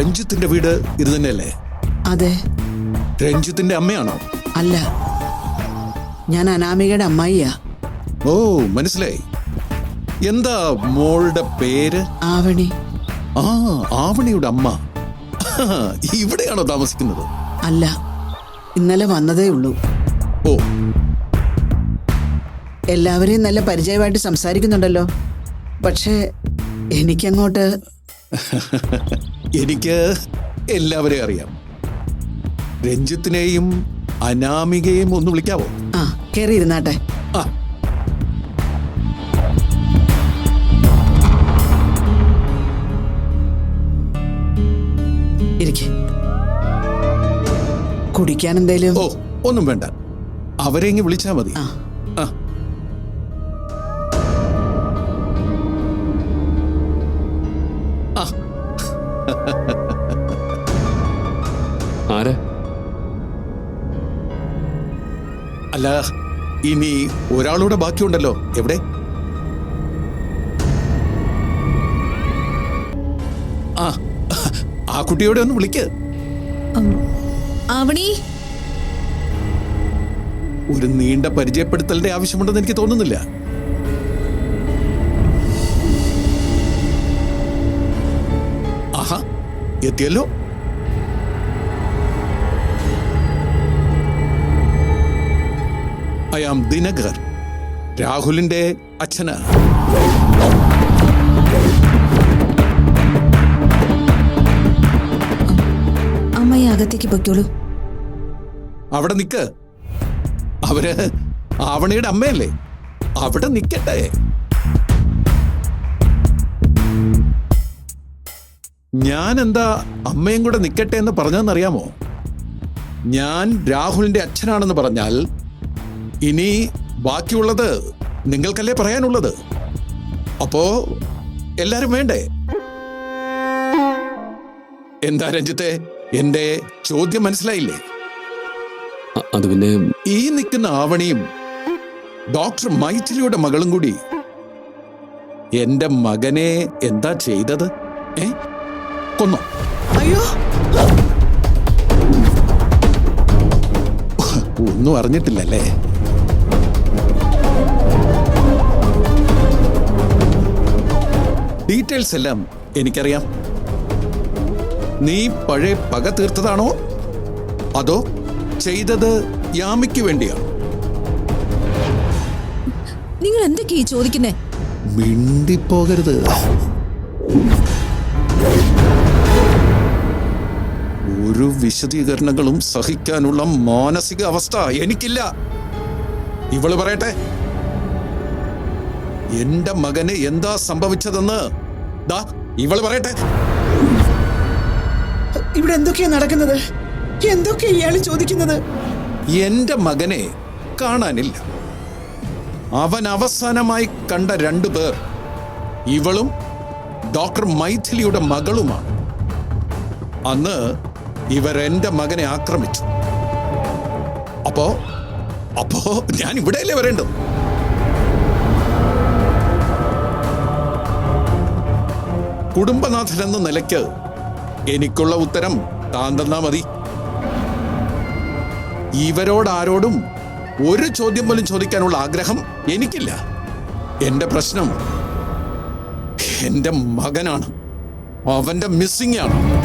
രഞ്ജിത്തിന്റെ വീട് ഇത് തന്നെയല്ലേ? അതെ. രഞ്ജിത്തിന്റെ അമ്മയാണോ? അല്ല. ഞാൻ അനാമികയുടെ അമ്മായിയാ. ഓ മനസ്സിലായി. എന്താ മോളുടെ പേര്? ആവണി. ആ ആവണിയുടെ അമ്മ. ഇവിടെയാണോ താമസിക്കുന്നത്? അല്ല. ഇന്നലെ വന്നതേ ഉള്ളൂ. ഓ. എല്ലാവരെയും നല്ല പരിചയമായിട്ട് സംസാരിക്കുന്നുണ്ടല്ലോ. പക്ഷേ എനിക്കങ്ങോട്ട് എനിക്ക് എല്ലാവരെയും അറിയാം. രഞ്ജിത്തിനെയും അനാമികയും ഒന്ന് വിളിക്കാവോ? ആ കയറി ഇരുന്നാട്ടെ ആ കുടിക്കാൻ എന്തേലും? ഓ ഒന്നും വേണ്ട. അവരെ ഇങ്ങ് വിളിച്ചാ മതി. ആ. ആരാ? അല്ല ഇനി ഒരാളൂടെ ബാക്കിയുണ്ടല്ലോ. എവിടെ? ആ ആ കുട്ടിയോടെ ഒന്ന് വിളിക്ക്. ആവണി? ഒരു നീണ്ട പരിചയപ്പെടുത്തലിന്റെ ആവശ്യമുണ്ടെന്ന് എനിക്ക് തോന്നുന്നില്ല. ആഹാ എത്തിയല്ലോ. ഐ ആം ദിനകർ രാഹുലിന്റെ അച്ഛന് അമ്മയെ അകത്തേക്ക് പൊയ്ക്കോളൂ. അവിടെ നിക്ക്. അവർ ആവണിയുടെ അമ്മയല്ലേ? അവിടെ നിക്കട്ടെ. ഞാൻ എന്താ അമ്മയും കൂടെ നിക്കട്ടെ എന്ന് പറഞ്ഞതെന്നറിയാമോ? ഞാൻ രാഹുലിന്റെ അച്ഛനാണെന്ന് പറഞ്ഞാൽ ഇനി ബാക്കിയുള്ളത് നിങ്ങൾക്കല്ലേ പറയാനുള്ളത്? അപ്പോ എല്ലാരും വേണ്ടേ? എന്താ രഞ്ജിത്തെ? എന്റെ ചോദ്യം മനസ്സിലായില്ലേ? അത് പിന്നെ ഈ നിൽക്കുന്ന ആവണിയും ഡോക്ടർ മൈഥിലിയുടെ മകളും കൂടി എന്റെ മകനെ എന്താ ചെയ്തത്? ഏ? കൊന്നോ. അയ്യോ. ഒന്നും അറിഞ്ഞിട്ടില്ലല്ലേ? ഡീറ്റെയിൽസ് എല്ലാം എനിക്കറിയാം. നീ പഴയ പക തീർത്തതാണോ? അതോ ചെയ്തത് യാമിക്ക് വേണ്ടിയാണോ? നിങ്ങൾ എന്തൊക്കെയാ ചോദിക്കുന്നേ? മിണ്ടിപ്പോകരുത്. ഒരു വിശദീകരണങ്ങളും സഹിക്കാനുള്ള മാനസിക അവസ്ഥ എനിക്കില്ല. ഇവൾ പറയട്ടെ. എന്റെ മകന് എന്താ സംഭവിച്ചതെന്ന്? ദാ ഇവൾ പറയട്ടെ. ഇവിടെ എന്തൊക്കെയാ നടക്കുന്നത്? എന്തൊക്കെയാ ഇയാൾ ചോദിക്കുന്നത്? എന്റെ മകനെ കാണാനില്ല. അവൻ അവസാനമായി കണ്ട രണ്ടു പേർ ഇവളും ഡോക്ടർ മൈഥിലിയുടെ മകളുമാണ്. അന്ന് ഇവർ എന്റെ മകനെ ആക്രമിച്ചു. അപ്പോ അപ്പോ ഞാൻ ഇവിടെയല്ലേ വരേണ്ടത്? കുടുംബനാഥൻ എന്ന നിലയ്ക്ക് എനിക്കുള്ള ഉത്തരം താൻ തന്നാ മതി. ഇവരോടാരോടും ഒരു ചോദ്യം പോലും ചോദിക്കാനുള്ള ആഗ്രഹം എനിക്കില്ല. എന്റെ പ്രശ്നം എന്റെ മകനാണ്. അവന്റെ മിസ്സിംഗ് ആണ്.